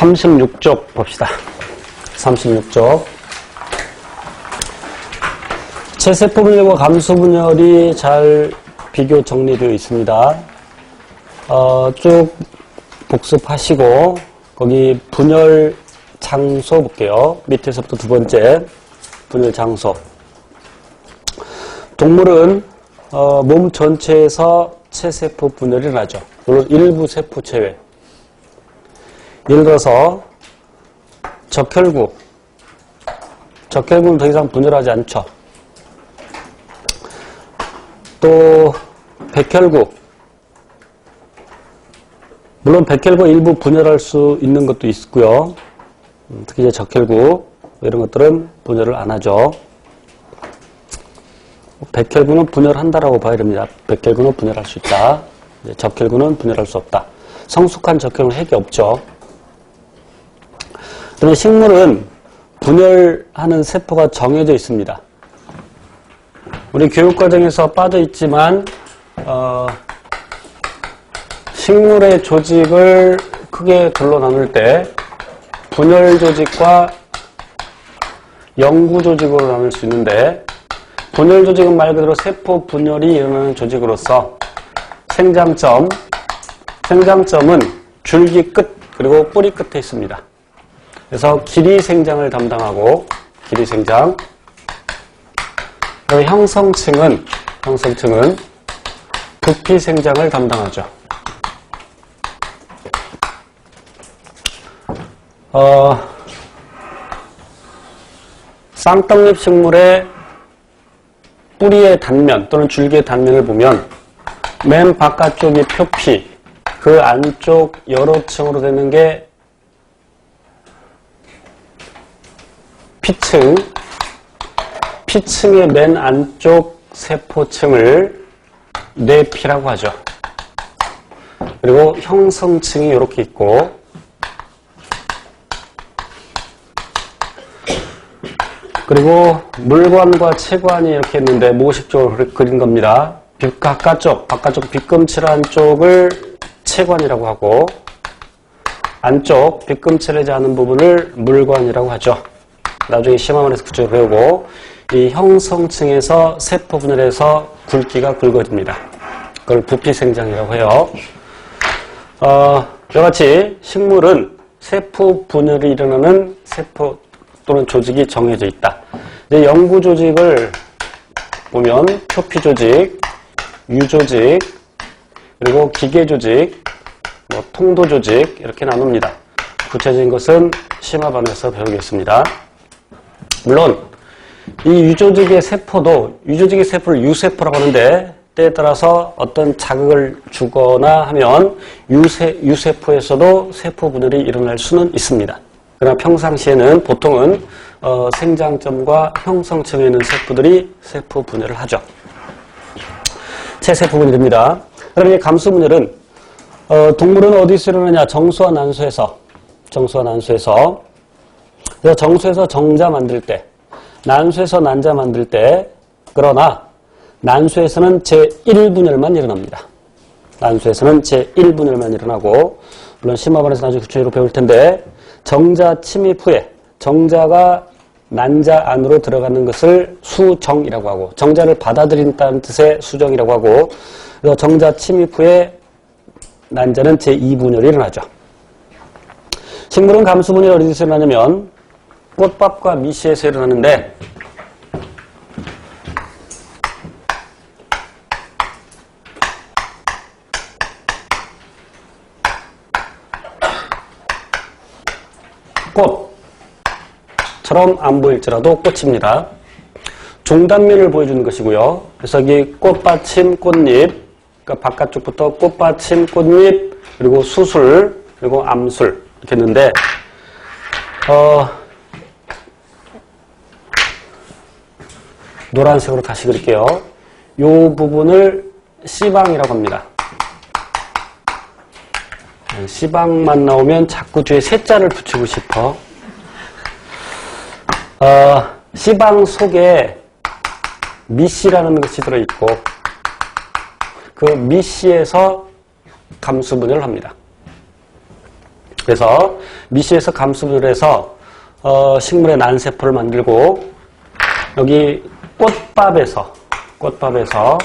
36쪽 봅시다. 36쪽. 체세포 분열과 감수 분열이 잘 비교 정리되어 있습니다. 어, 쭉 복습하시고 거기 분열 장소 볼게요. 밑에서부터 두 번째 분열 장소. 동물은 어, 몸 전체에서 체세포 분열이 일어나죠. 물론 일부 세포 제외. 예를 들어서 적혈구. 적혈구는 더 이상 분열하지 않죠. 또 백혈구. 물론 백혈구 일부 분열할 수 있는 것도 있고요. 음, 특히 이제 적혈구 이런 것들은 분열을 안 하죠. 백혈구는 분열한다라고 봐야 됩니다. 백혈구는 분열할 수 있다. 적혈구는 분열할 수 없다. 성숙한 적혈구는 핵이 없죠. 그러면 식물은 분열하는 세포가 정해져 있습니다. 우리 교육과정에서 빠져 있지만 어, 식물의 조직을 크게 둘러 나눌 때 분열 조직과 영구 조직으로 나눌 수 있는데 분열 조직은 말 그대로 세포 분열이 일어나는 조직으로서 생장점, 생장점은 줄기 끝 그리고 뿌리 끝에 있습니다. 그래서 길이 생장을 담당하고 길이 생장 그리고 형성층은 형성층은 부피 생장을 담당하죠. 어, 쌍떡잎 식물의 뿌리의 단면 또는 줄기의 단면을 보면 맨 바깥쪽이 표피, 그 안쪽 여러 층으로 되는 게 피층, 피층의 맨 안쪽 세포층을 뇌피라고 하죠. 그리고 형성층이 이렇게 있고 그리고 물관과 체관이 이렇게 있는데 모식적으로 그린 겁니다. 빛 바깥쪽, 바깥쪽 빗금칠한 쪽을 체관이라고 하고 안쪽 빗금칠하지 않은 부분을 물관이라고 하죠. 나중에 심화원에서 구조를 배우고 이 형성층에서 세포 분열해서 굵기가 굵어집니다. 그걸 부피 생장이라고 해요. 어, 이와 같이 식물은 세포 분열이 일어나는 세포 또는 조직이 정해져 있다. 이제 영구 조직을 보면 표피 조직, 유조직, 그리고 기계 조직, 뭐 통도 조직 이렇게 나눕니다. 구체적인 것은 심화반에서 배우겠습니다. 물론 이 유조직의 세포도 유조직의 세포를 유세포라고 하는데 때에 따라서 어떤 자극을 주거나 하면 유세, 유세포에서도 세포 분열이 일어날 수는 있습니다. 그러나 평상시에는 보통은 어, 생장점과 형성층에 있는 세포들이 세포 분열을 하죠. 체세포 분열입니다. 그럼 이 감수 분열은 어, 동물은 어디서 일어나냐? 정수와 난수에서 정수와 난수에서 그래서 정수에서 정자 만들 때 난수에서 난자 만들 때 그러나 난수에서는 제1분열만 일어납니다. 난수에서는 제1분열만 일어나고 물론 심화반에서 나중에 구체적으로 배울 텐데 정자 침입 후에 정자가 난자 안으로 들어가는 것을 수정이라고 하고 정자를 받아들인다는 뜻의 수정이라고 하고 그래서 정자 침입 후에 난자는 제2분열이 일어나죠. 식물은 감수분열이 어디서 일어나냐면 꽃밥과 미시에서 일어나는데 꽃처럼 안 보일지라도 꽃입니다. 중단면을 보여주는 것이고요. 그래서 이 꽃받침, 꽃잎, 그러니까 바깥쪽부터 꽃받침, 꽃잎, 그리고 수술, 그리고 암술 이렇게 했는데 어, 노란색으로 다시 그릴게요. 이 부분을 C방이라고 합니다. C방만 나오면 자꾸 뒤에 세자를 붙이고 싶어. 어, C방 속에 미씨라는 것이 들어있고 그 미씨에서 감수분열을 합니다. 그래서 미시에서 감수분을 해서 어, 식물의 난세포를 만들고 여기 꽃밥에서 꽃밥에서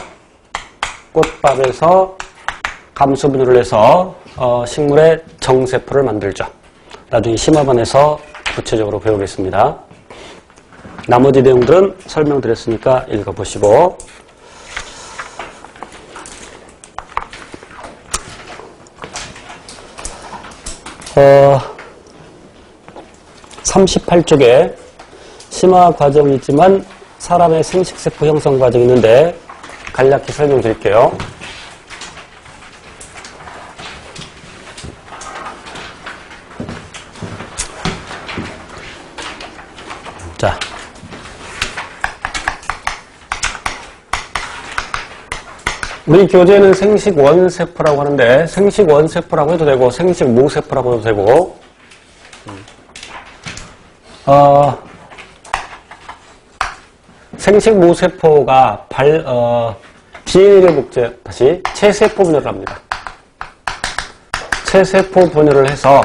꽃밥에서 감수분해를 해서 어, 식물의 정세포를 만들죠. 나중에 심화반에서 구체적으로 배우겠습니다. 나머지 내용들은 설명드렸으니까 읽어보시고 어, 38쪽에 심화 과정이 있지만 사람의 생식세포 형성 과정이 있는데 간략히 설명드릴게요. 자. 우리 교재는 생식 원세포라고 하는데 생식 원세포라고 해도 되고 생식 모세포라고 해도 되고 어, 생식 모세포가 발, 어, DNA를 목재, 다시 체세포 분열을 합니다. 체세포 분열을 해서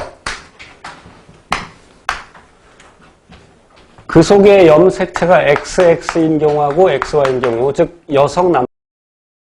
그 속에 염색체가 XX인 경우하고 XY인 경우, 즉 여성 남